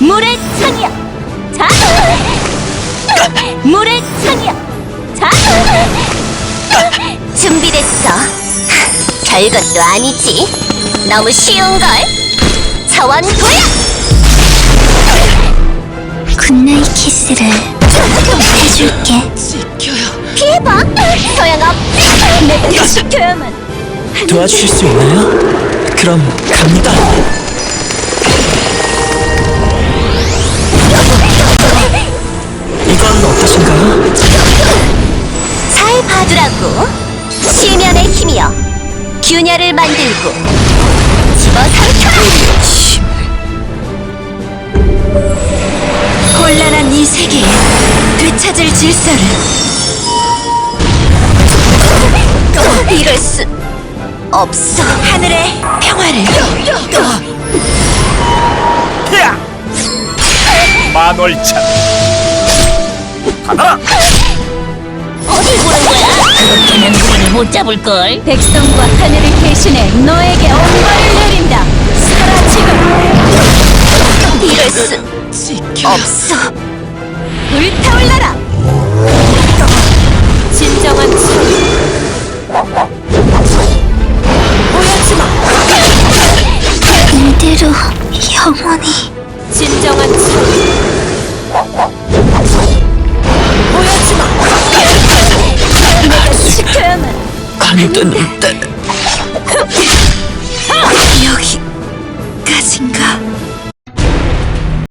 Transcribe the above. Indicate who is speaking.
Speaker 1: 물의 창이야! 자! 물의 창이야! 자! 준비됐어. 별것도 아니지. 너무 쉬운걸. 차원 도약!
Speaker 2: 굿나잇 키스를 해줄게. 지켜요.
Speaker 1: 피해봐! 서양아! 내가 지켜야만.
Speaker 3: 도와주실 수 있나요? 그럼 갑니다. 이건 어떠신가요?
Speaker 1: 잘 봐두라고. 시면의 힘이여. 균열을 만들고 집어삼켜라.
Speaker 2: 혼란한 이 세계에 되찾을 질서를
Speaker 1: 이럴 수 없어.
Speaker 2: 하늘의 평화를
Speaker 4: 만월차 받아라
Speaker 1: 어딜 보는 거야? 그렇게는 우리를 못 잡을 걸.
Speaker 2: 백성과 하늘을 대신해 너에게 엄벌을 내린다. 사라지고
Speaker 1: 이럴 수 없어.
Speaker 2: 불타올라라. 아주 영원히. 진정한 참 보여주마. 내가 지켜야만.
Speaker 3: 강도는 여기까진가?